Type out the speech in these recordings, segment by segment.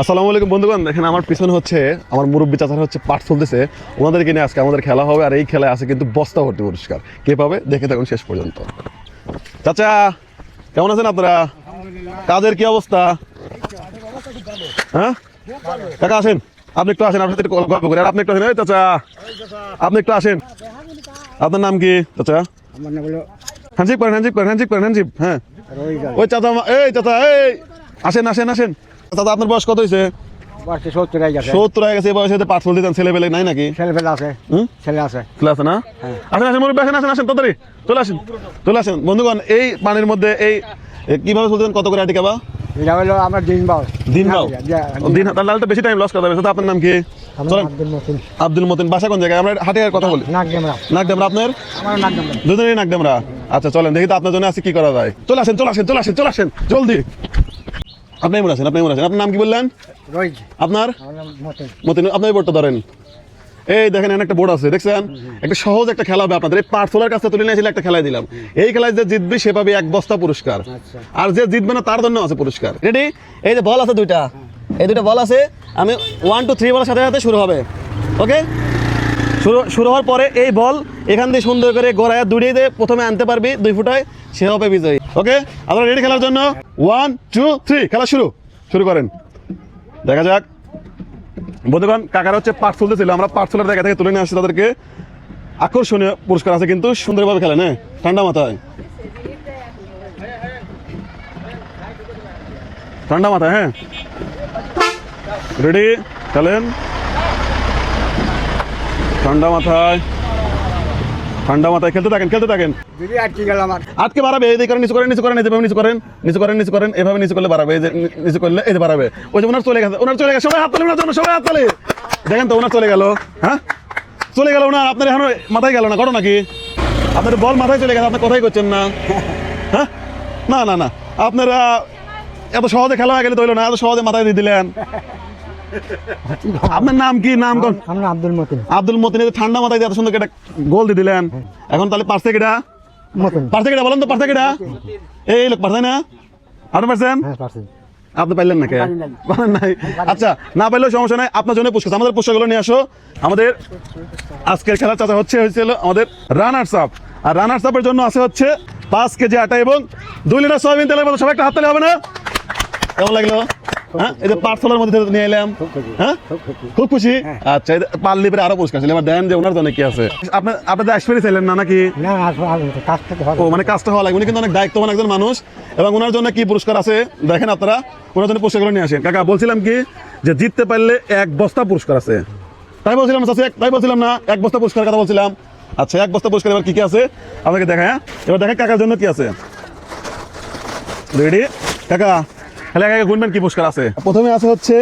আসসালামু আলাইকুম বন্ধুগণ দেখেন আমার পিছনে হচ্ছে আমার মুরব্বী চাচার হচ্ছে পাঠ চলতেছে। ওনাদেরকে নিয়ে আজকে আমাদের খেলা হবে আর এই খেলায় আছে কিন্তু বস্তা ভর্তি পুরস্কার। কে পাবে দেখে থাকুন শেষ পর্যন্ত। চাচা কেমন আছেন আপনারা? কাজের কি অবস্থা? হ্যাঁ? কাকা আসেন আপনি একটু আসেন আপনার সাথে গল্প করি। আর আপনি একটু আসেন এই চাচা আপনি একটু আসেন। আপনার নাম কি চাচা? হ্যান্ডশিপ করেন হ্যান্ডশিপ করেন হ্যান্ডশিপ করেন হ্যান্ডশিপ হ্যাঁ। ওই চাচা এই চাচা এই! আসেন আসেন আসেন। চাচা আপনার বয়স কত হয়েছে সত্তর হয়ে গেছে। হয়ে গেছে এই বয়সে পাঁচ ফুল দিতেন ছেলে পেলে নাই নাকি? ছেলে ফেলে আছে ছেলে আছে। ছেলে আছে না আসেন আসেন মুরব্বী আসেন আসেন আসেন তাড়াতাড়ি। চলে আসেন চলে আসেন। বন্ধুগণ এই পানির মধ্যে এই কীভাবে চলতেন কত করে আটি কাবা এটা হলো আমার দিন বাউ দিন দাও দিন তাহলে তো বেশি টাইম লস করতে হবে। তো আপনার নাম কি? আব্দুল মতিন। বাসা কোন জায়গায়? আমরা হাটে কথা বলি। নাকডামরা আপনার? দুজনেরই নাকডামরা আচ্ছা চলেন দেখি তো আপনার জন্য আজকে কি করা যায়। চলে আসেন চলে আসেন চলে আসেন চলে আসেন জলদি। আপনি এমন আছেন? আপনি এমন আছেন? আপনার নাম কি বললেন? আপনার? মতিন। আপনি বোর্ডটা ধরেন। এই দেখেন এখানে একটা বোর্ড আছে দেখছেন? একটা সহজ একটা খেলা হবে আপনাদের। এই পার্সোলার কাছে তুলে নিয়েছিল একটা খেলায় দিলাম। এই খেলায় যে জিতবে সে পাবে এক বস্তা পুরস্কার। আচ্ছা। আর যে জিতবে না তার জন্য আছে পুরস্কার। রেডি এই যে বল আছে দুইটা। এই দুইটা বল আছে। আমি ওয়ান টু থ্রি বলার সাথে সাথে শুরু হবে। ওকে শুরু হওয়ার পরে এই বল এখান দিয়ে সুন্দর করে গড়ায় দৌড়িয়ে দিয়ে প্রথমে আনতে পারবি দুই ফুটায়, সে হবে বিজয়ী। ওকে আপনারা রেডি খেলার জন্য? ওয়ান টু থ্রি খেলা শুরু। শুরু করেন। দেখা যাক। বন্ধুগণ, কাকার হচ্ছে পাঠ চলতেছিল আমরা পাঠ চলার জায়গা থেকে তুলে নিয়ে আসছি তাদেরকে। আকর্ষণীয় পুরস্কার আছে কিন্তু, সুন্দরভাবে খেলেন হ্যাঁ ঠান্ডা মাথায়। ঠান্ডা মাথায় হ্যাঁ? রেডি খেলেন। ঠান্ডা মাথায়। ঠান্ডা মাথায়। খেলতে থাকেন খেলতে থাকেন। যদি আটকে গেল আমার। আজকে বাড়াবে এই করেন নিচু করেন নিচু করেন এইভাবে নিচু করেন নিচু করেন নিচু করেন এভাবে নিচু করলে বাড়াবে এই যে নিচু করলে এই যে বাড়াবে। ওই যে ওনার চলে গেছে ওনার চলে গেছে সবাই হাত তালে ওনার জন্য সবাই হাত তালে দেখেন তো ওনার চলে গেল হ্যাঁ? চলে গেল না আপনার এখন মাথায় গেল না করো নাকি আপনার বল মাথায় চলে গেছে আপনি কথাই করছেন না। হ্যাঁ? না না না। আপনারা এত সহজে খেলা হয়ে গেলে তো না এত সহজে মাথায় দিয়ে দিলেন। আপনার নাম কি? নাম কোন আমার আব্দুল মতিন। আব্দুল মতিন ঠান্ডা মাথায় এত সুন্দর একটা গোল দিয়ে দিলেন। এখন তাহলে পারছে কিটা মতিন। পারছে কিটা বলেন তো পারছে কিটা এই লোক পারছে না? আপনি পারছেন হ্যাঁ আপনি পাইলেন না কে পারেন নাই? আচ্ছা না পাইলেও সমস্যা নাই। আপনার জন্য পুরস্কার আমাদের পুরস্কারগুলো নিয়ে আসো। আমাদের আজকের খেলার চাচা হচ্ছে হয়েছিল আমাদের রানার্স আপ। আর রানার্স আপের জন্য আছে হচ্ছে পাঁচ কেজি আটা এবং দুই লিটার সয়াবিন তেলের মতো সবাই একটা হাত তালে হবে না? কেমন লাগল? হ্যাঁ? এই যে পার্সেলের মধ্যে নিয়ে এলাম। হ্যাঁ? খুব খুশি। আচ্ছা পারলি পরে আরও পুরস্কার ছিল এবার দেন যে ওনার জন্য কি আছে। আপনার আপনাদের এক্সপিরিয়েন্স এলেন না নাকি? না আসব আসব কাজ থেকে হবে ও মানে কাজটা হওয়া লাগবে। উনি কিন্তু অনেক দায়িত্ববান একজন মানুষ। এবং ওনার জন্য কি পুরস্কার আছে? দেখেন আপনারা। ওনার জন্য পুরস্কারগুলো নিয়ে আসেন। কাকা বলছিলাম কি যে জিততে পারলে এক বস্তা পুরস্কার আছে। তাই বলছিলাম তাই বলছিলাম না এক বস্তা পুরস্কার কথা বলছিলাম। আচ্ছা এক বস্তা পুরস্কার এবার কি কি আছে? আপনাকে দেখা হ্যাঁ? এবার দেখেন কাকার জন্য কি আছে। রেডি কাকা তাহলে একা গুনবেন কি পুরস্কার আছে? প্রথমে আছে হচ্ছে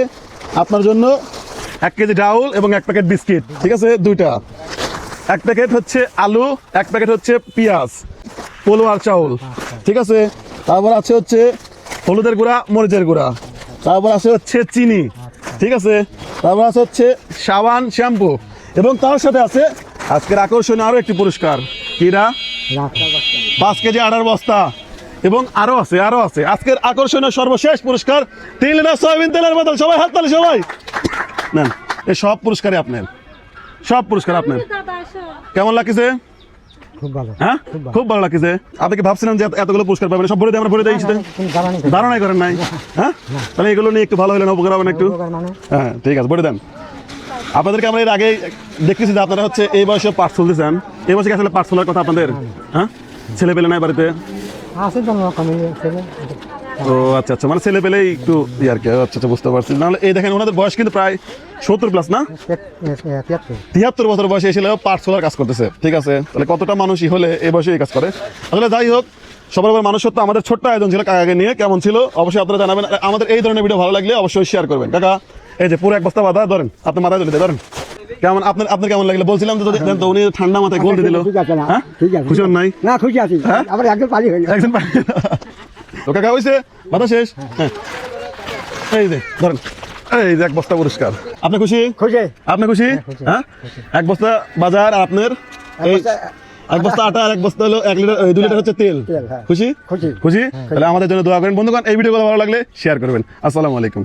আপনার জন্য এক কেজি ডাউল এবং এক প্যাকেট বিস্কিট ঠিক আছে? দুইটা। এক প্যাকেট হচ্ছে আলু এক প্যাকেট হচ্ছে পেঁয়াজ পোলো আর চাউল ঠিক আছে? তারপর আছে হচ্ছে হলুদের গুঁড়া মরিচের গুঁড়া। তারপর আছে হচ্ছে চিনি ঠিক আছে? তারপর আছে হচ্ছে সাবান শ্যাম্পু। এবং তার সাথে আছে আজকের আকর্ষণীয় আরও একটি পুরস্কার। কিরা? পাঁচ কেজি আটার বস্তা। এবং আরও আছে আরও আছে। আজকের আকর্ষণীয় সর্বশেষ পুরস্কার তিন লিটার সয়াবিন তেলের বদল। সবাই হাত তালি সবাই। নেন এই সব পুরস্কারই আপনার। সব পুরস্কার আপনার। কেমন লাগছে? খুব ভালো। হ্যাঁ? খুব ভালো। লাগছে। আপনি কি ভাবছিলেন যে এতগুলো পুরস্কার পাবেন? সব ভরে দিয়ে আমরা ভরে দিয়েছি ধারণাই করেন নাই। হ্যাঁ? তাহলে এগুলো নিয়ে একটু ভালো হলে না উপকার হবে না একটু মানে? হ্যাঁ ঠিক আছে বলে দেন। আপনাদেরকে আমরা এর আগে দেখতেছি যে আপনারা হচ্ছে এই বয়সে পাঠ চলতেছেন এই বয়সে আসলে পাঠ চলার কথা আপনাদের? হ্যাঁ? ছেলে পেলে নাই বাড়িতে? আছে তো ছেলে। ও আচ্ছা আচ্ছা মানে ছেলে পেলেই একটু ই আর কি আচ্ছা আচ্ছা বুঝতে পারছি। নাহলে, এই দেখেন, ওনাদের বয়স কিন্তু প্রায় সত্তর প্লাস না? তিয়াত্তর বছর বয়সে সোলার কাজ করতেছে, ঠিক আছে? তাহলে কতটা মানুষই হলে এই বয়সে এই কাজ করে? আসলে যাই হোক, সবার মানুষ সত্য আমাদের ছোট্ট আয়োজন ছিল, কাকাকে নিয়ে, কেমন ছিল? অবশ্যই আপনারা জানাবেন। আমাদের এই ধরনের ভিডিও ভালো লাগলে অবশ্যই শেয়ার করবেন। কাকা, এই যে পুরো এক বস্তা বাধা ধরেন, আপনি মাথায় দিয়ে ধরেন। কেমন আপনার আপনার কেমন লাগল? বলছিলাম তো দেন তো উনি ঠান্ডা মাথায় গোল দিয়ে দিল। ঠিক আছে না। হ্যাঁ? খুশি হন নাই? না খুশি আছি। হ্যাঁ? আবার একজন পালি হয়ে একজন পাই- তো কাকা বাধা শেষ? হ্যাঁ। এই যে ধরেন। এই যে এক বস্তা পুরস্কার আপনি খুশি? খুশি। আপনি খুশি? হ্যাঁ এক বস্তা বাজার আর আপনার? এই এক বস্তা আটা আর এক বস্তা হলো এক লিটার দুই লিটার হচ্ছে তেল। হ্যাঁ। খুশি? খুশি। খুশি? তাহলে আমাদের জন্য দোয়া করেন। বন্ধুগণ এই ভিডিওগুলো ভালো লাগলে শেয়ার করবেন। আসসালামু আলাইকুম।